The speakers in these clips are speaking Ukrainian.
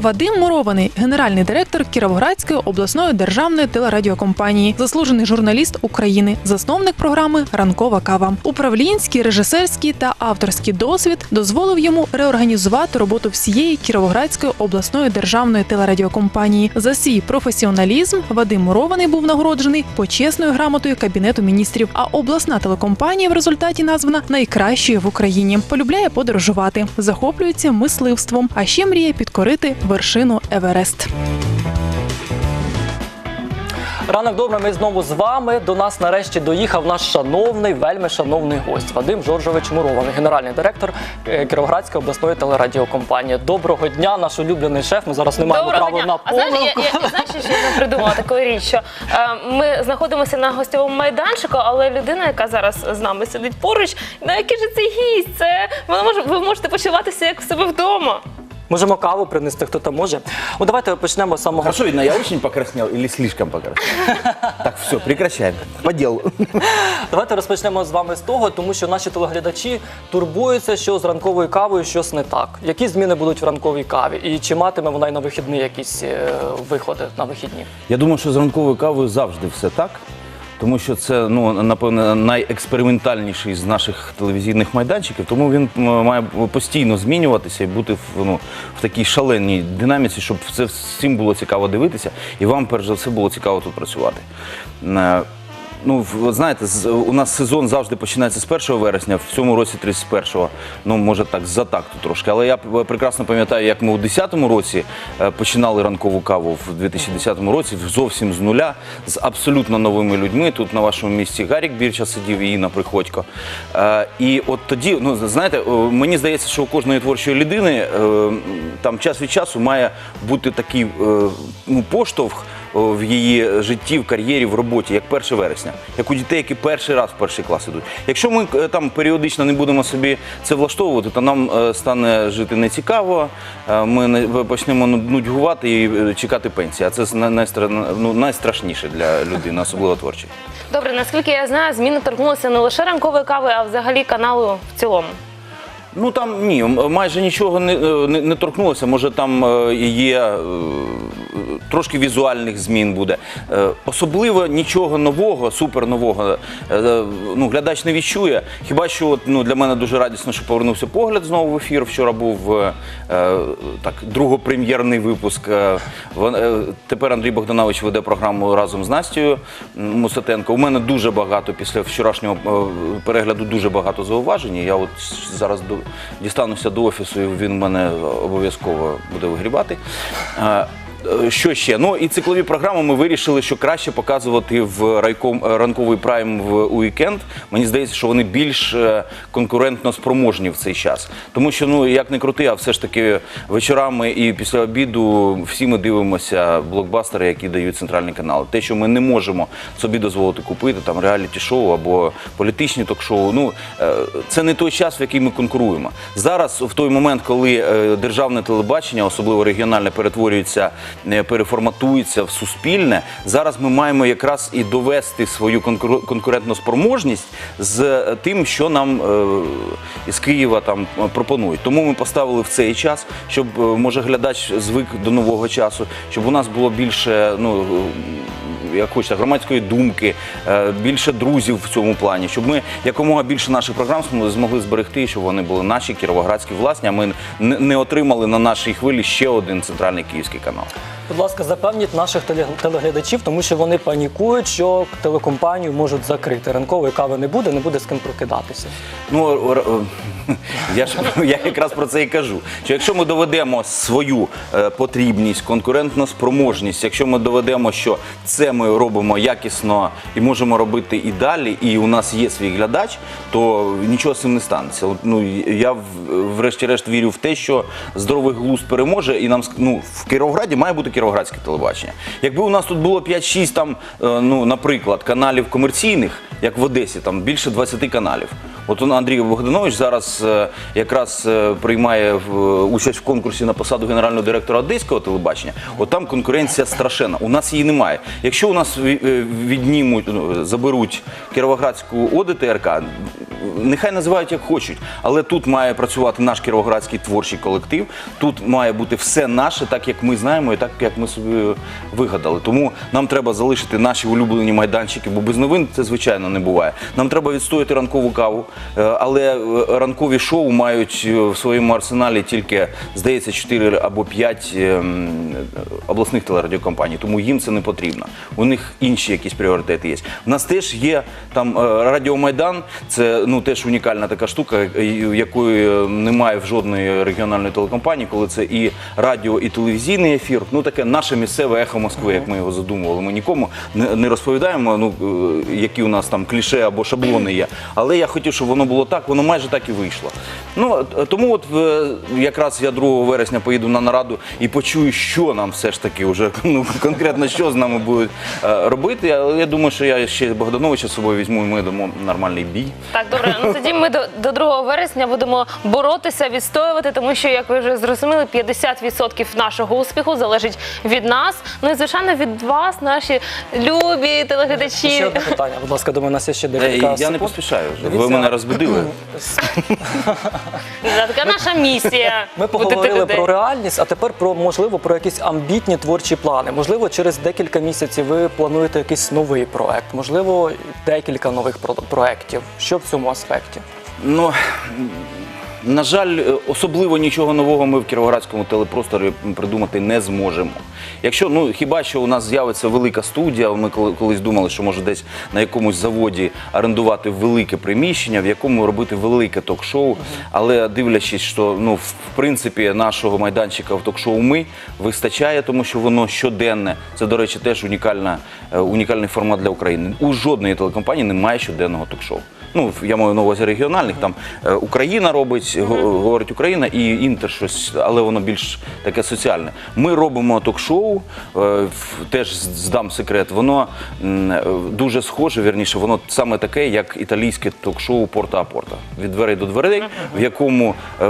Вадим Мурований, генеральний директор Кіровоградської обласної державної телерадіокомпанії, заслужений журналіст України, засновник програми Ранкова кава. Управлінський, режисерський та авторський досвід дозволив йому реорганізувати роботу всієї Кіровоградської обласної державної телерадіокомпанії. За свій професіоналізм Вадим Мурований був нагороджений почесною грамотою Кабінету міністрів. А обласна телекомпанія в результаті названа найкращою в Україні. Полюбляє подорожувати, захоплюється мисливством, а ще мріє підкорити вершину Еверест. Ранок добре, ми знову з вами. До нас нарешті доїхав наш шановний, вельми шановний гость Вадим Жоржович Мурований, генеральний директор е, Кіровоградської обласної телерадіокомпанії. Доброго дня, наш улюблений шеф. Ми зараз не маємо Доброго права дня. на А знаєш, помилку. я, я, знаєш, що я придумала таку річ, що е, ми знаходимося на гостьовому майданчику, але людина, яка зараз з нами сидить поруч, на який же це гість? Це вона може, ви можете почуватися як в себе вдома. Можемо каву принести, хто там може. Ну давайте почнемо з самого. Хорошо видно, я очень покраснел или слишком покраснел? Так, все, прекращаем. По делу. Давайте розпочнемо з вами з того, тому що наші телеглядачі турбуються, що з ранковою кавою щось не так. Які зміни будуть в ранковій каві? І чи матиме вона й на вихідні якісь е, виходи на вихідні? Я думаю, що з ранковою кавою завжди все так. Тому що це ну напевне найекспериментальніший з наших телевізійних майданчиків, тому він має постійно змінюватися і бути в, ну, в такій шаленій динаміці, щоб це всім було цікаво дивитися, і вам перш за все було цікаво тут працювати. Ну, знаєте, з- у нас сезон завжди починається з 1 вересня, в цьому році 31-го, ну, може так, з такту трошки. Але я прекрасно пам'ятаю, як ми у 10-му році е, починали ранкову каву в 2010 році, зовсім з нуля, з абсолютно новими людьми. Тут на вашому місці Гарік Бірча сидів і Інна Приходько. Е, І от тоді, ну, знаєте, мені здається, що у кожної творчої людини е, там час від часу має бути такий ну, поштовх о, в її житті, в кар'єрі, в роботі, як 1 вересня, як у дітей, які перший раз в перший клас ідуть. Якщо ми е, там періодично не будемо собі це влаштовувати, то нам е, стане жити нецікаво, е, ми не- почнемо ну- нудьгувати і е, чекати пенсії. А це най- найстра- ну, найстрашніше для людини, особливо творчої. Добре, наскільки я знаю, зміни торкнулися не лише ранкової кави, а взагалі каналу в цілому. Ну там ні, м- майже нічого не, е, не, не торкнулося. Може, там е, є е, трошки візуальних змін буде. Е, Особливо нічого нового, супер нового. е, Ну, глядач не відчує. Хіба що от, ну, для мене дуже радісно, що повернувся погляд знову в ефір. Вчора був е, так, другопрем'єрний випуск. Тепер Андрій Богданович веде програму разом з Настю Мусатенко. У мене дуже багато після вчорашнього перегляду дуже багато зауважень. Я от зараз дістануся до офісу, і він мене обов'язково буде вигрібати. Е, Що ще? Ну і циклові програми ми вирішили, що краще показувати в райком е, ранковий прайм в уікенд. Мені здається, що вони більш е, конкурентно спроможні в цей час. Тому що ну як не крути, а все ж таки вечорами і після обіду всі ми дивимося блокбастери, які дають центральні канали. Те, що ми не можемо собі дозволити купити там реаліті-шоу або політичні ток-шоу. Ну це не той час, в який ми конкуруємо. Зараз, в той момент, коли державне телебачення, особливо регіональне, перетворюється, переформатується в суспільне. Зараз ми маємо якраз і довести свою конкурентну спроможність з е, тим, що нам е, із Києва там е, пропонують. Тому ми поставили в цей час, щоб е, може глядач звик до нового часу, щоб у нас було більше, ну е, як громадської думки, е, більше друзів в цьому плані, щоб ми якомога більше наших програм змогли- зберегти, щоб вони були наші кіровоградські власні, а ми не отримали на нашій хвилі ще один центральний київський канал. Будь ласка, запевніть наших теле- телеглядачів, тому що вони панікують, що телекомпанію можуть закрити. Ранкової кави не буде, не буде з ким прокидатися. Ну я ж я якраз про це і кажу. Що якщо ми доведемо свою е, потрібність, конкурентну спроможність, якщо ми доведемо, що це ми робимо якісно і можемо робити і далі, і у нас є свій глядач, то нічого з цим не станеться. Ну я врешті-решт вірю в те, що здоровий глузд переможе, і нам ну, в Кіровограді має бути кіровоградське телебачення. Якби у нас тут було 5-6 там, е, ну, наприклад, каналів комерційних, як в Одесі, там більше 20 каналів. От он, Андрій Богданович зараз е, якраз е, приймає в- участь в конкурсі на посаду генерального директора Одеського телебачення. От там конкуренція страшенна. У нас її немає. Якщо у нас е, віднімуть, ну, заберуть Кіровоградську ОДТРК, нехай називають як хочуть, але тут має працювати наш кіровоградський творчий колектив. Тут має бути все наше, так як ми знаємо, і так як ми собі вигадали. Тому нам треба залишити наші улюблені майданчики, бо без новин це звичайно не буває. Нам треба відстояти ранкову каву, е, але е, ранкові шоу мають е, в своєму арсеналі тільки, здається, 4 або 5 обласних телерадіокомпаній, тому їм це не потрібно. У них інші якісь пріоритети є. У нас теж є там е, Радіо Майдан, це ну теж унікальна така штука, е, якої немає в жодної регіональної телекомпанії, коли це і радіо, і телевізійний ефір. Ну таке наше місцеве ехо Москви, як ми його задумували. Ми нікому не, розповідаємо, ну які у нас там кліше або шаблони є. Але я хотів, щоб воно було так, воно майже так і вийшло. Ну е, тому, от е, якраз я 2 вересня поїду на нараду і почую, що нам все ж таки вже ну конкретно що з нами будуть е, робити. Але я думаю, що я ще Богдановича з собою візьму, і ми дамо нормальний бій. Так, добре. Ну тоді ми до, до 2 вересня будемо боротися, відстоювати, тому що, як ви вже зрозуміли, 50% нашого успіху залежить від нас. Ну і звичайно від вас, наші любі телеглядачі. Ще одне питання, будь ласка, думаю, у нас є ще декілька Я не поспішаю вже. Ви мене розбудили. Да, така наша місія. Ми бути поговорили людей. про реальність, а тепер про можливо про якісь амбітні творчі плани. Можливо, через декілька місяців ви плануєте якийсь новий проект, можливо, декілька нових про- проектів. Що в цьому аспекті? Ну на жаль, е, особливо нічого нового ми в кіровоградському телепросторі придумати не зможемо. Якщо ну хіба що у нас з'явиться велика студія, ми колись думали, що може десь на якомусь заводі орендувати велике приміщення, в якому робити велике ток-шоу. Але дивлячись, що ну в принципі нашого майданчика в ток-шоу ми вистачає, тому що воно щоденне. Це, до речі, теж унікальна, е, унікальний формат для України. У жодної телекомпанії немає щоденного ток-шоу. Ну, я маю на увазі регіональних. Там е, Україна робить, го- говорить Україна і Інтер щось, але воно більш таке соціальне. Ми робимо ток-шоу, е, теж здам секрет. Воно е, дуже схоже, вірніше, воно саме таке, як італійське ток-шоу Порта-Апорта Порта. Від дверей до дверей, в якому е,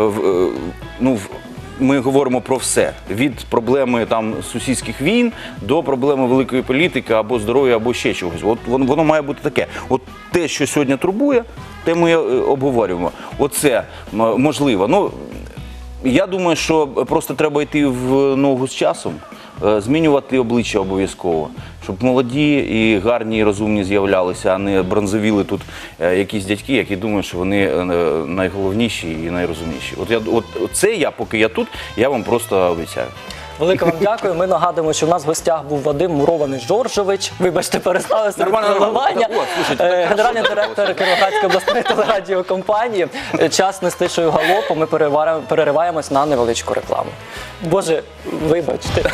ну, в- ми говоримо про все від проблеми там сусідських війн до проблеми великої політики або здоров'я, або ще чогось. От воно, воно має бути таке. От те, що сьогодні турбує, те ми е, обговорюємо. Оце можливо. Ну я думаю, що просто треба йти в ногу з часом, змінювати обличчя обов'язково, щоб молоді і гарні, і розумні з'являлися, а не бронзовіли тут е, якісь дядьки, які думають, що вони е, найголовніші і найрозумніші. От я от це я, поки я тут, я вам просто обіцяю. Велике вам дякую. Ми нагадуємо, що в нас в гостях був Вадим Мурований Жоржович. Вибачте, переставився від Е, так Генеральний директор Кіровоградської обласної телерадіокомпанії. Е, Час не з тишою галопу. Ми перериваємось на невеличку рекламу. Боже, вибачте.